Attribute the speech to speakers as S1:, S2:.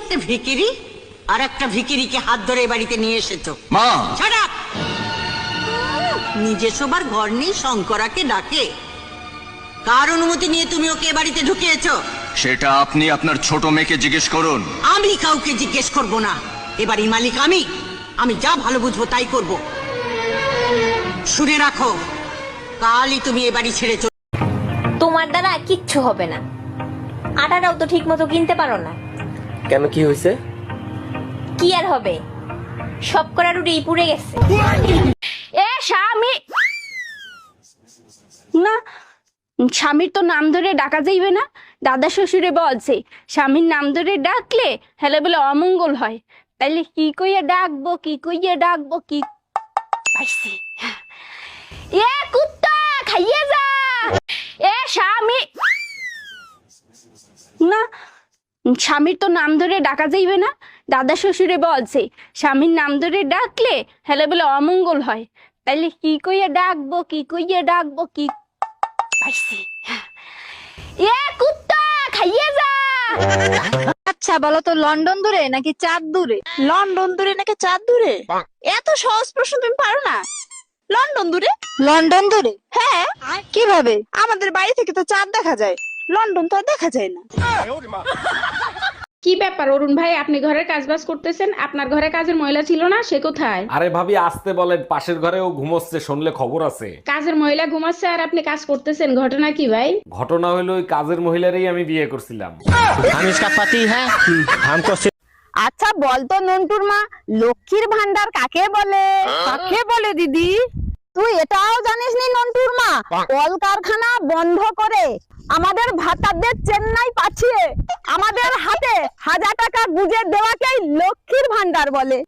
S1: একটা ভিকিরি আর একটা ভিকিরিকে হাত ধরে এ বাড়িতে নিয়ে এসেছ।
S2: মা!
S1: Up! নিজে সবার ঘর নেই শঙ্করাকে ডাকে। কার অনুমতি নিয়ে তুমি ওকে এ বাড়িতে ঢুকিয়েছো?
S2: সেটা আপনি আপনার ছোট মেয়েকে জিজ্ঞেস করুন।
S1: আমি কাউকে জিজ্ঞেস করব না। এবারই মালিক আমি। আমি যা ভালো বুঝব তাই করব। শুনে রাখো কালই তুমি এ বাড়ি ছেড়ে চলে
S3: তোমার দ্বারা কিচ্ছু হবে না। আটাটাও তো ঠিক মতো কিনতে পারো না।
S4: কেন কি হয়েছে
S3: কি আর হবে? সব করা রুটি পুড়ে গেছে।
S5: এ, স্বামী! না, স্বামীর তো নাম ধরে ডাকা যাইবে না। দাদা শ্বশুরে বলছে, স্বামীর নাম ধরে ডাকলে হেলে বলে অমঙ্গল হয়। তাইলে কি কইয়া ডাকবো, কি কইয়া ডাকবো, কি এ, কুত্তা, খাইয়ে যা এ স্বামী না স্বামীর তো নাম ধরে ডাকা যাইবে না। দাদা শ্বশুরে বলছে স্বামীর নাম ধরে ডাকলে হেলে বলে অমঙ্গল হয়। তাইলে কি কইয়া ডাকবো কি কইয়া ডাকবো কি পাইছি? এ কুত্তা খাইয়ে যা!
S6: আচ্ছা বলো তো লন্ডন দূরে নাকি চাঁদ দূরে?
S7: লন্ডন দূরে নাকি চাঁদ দূরে? এত সহজ প্রশ্ন তুমি পারো না। লন্ডন দূরে?
S6: লন্ডন দূরে?
S7: হ্যাঁ।
S6: কীভাবে?
S7: আমাদের বাড়ি থেকে তো চাঁদ দেখা যায়। লন্ডন তো আর দেখা যায় না।
S8: কি ব্যাপার? অরুণ ভাই আপনি ঘরের কাজ বাজ করতেছেন? আপনার ঘরে কাজের মহিলা ছিল না? সে কোথায়?
S9: আরে ভাবি আসতে বলেন পাশের ঘরেও ঘুমোচ্ছে শুনলে খবর আছে।
S8: কাজের মহিলা ঘুমাচ্ছে আর আপনি কাজ করতেছেন ঘটনা কি ভাই?
S9: ঘটনা হলো ওই কাজের মহিলারই আমি বিয়ে করছিলাম।
S6: আচ্ছা বলতো নন্টুর মা লক্ষ্মীর ভান্ডার কাকে বলে? কাকে বলে দিদি? তুই এটাও জানিস নি নন্টুর মা? কলকারখানা বন্ধ করে আমাদের ভাতাদের চেন্নাই পাঠিয়ে আমাদের হাতে হাজার টাকা গুজে দেওয়াকেই লক্ষ্মীর ভান্ডার বলে।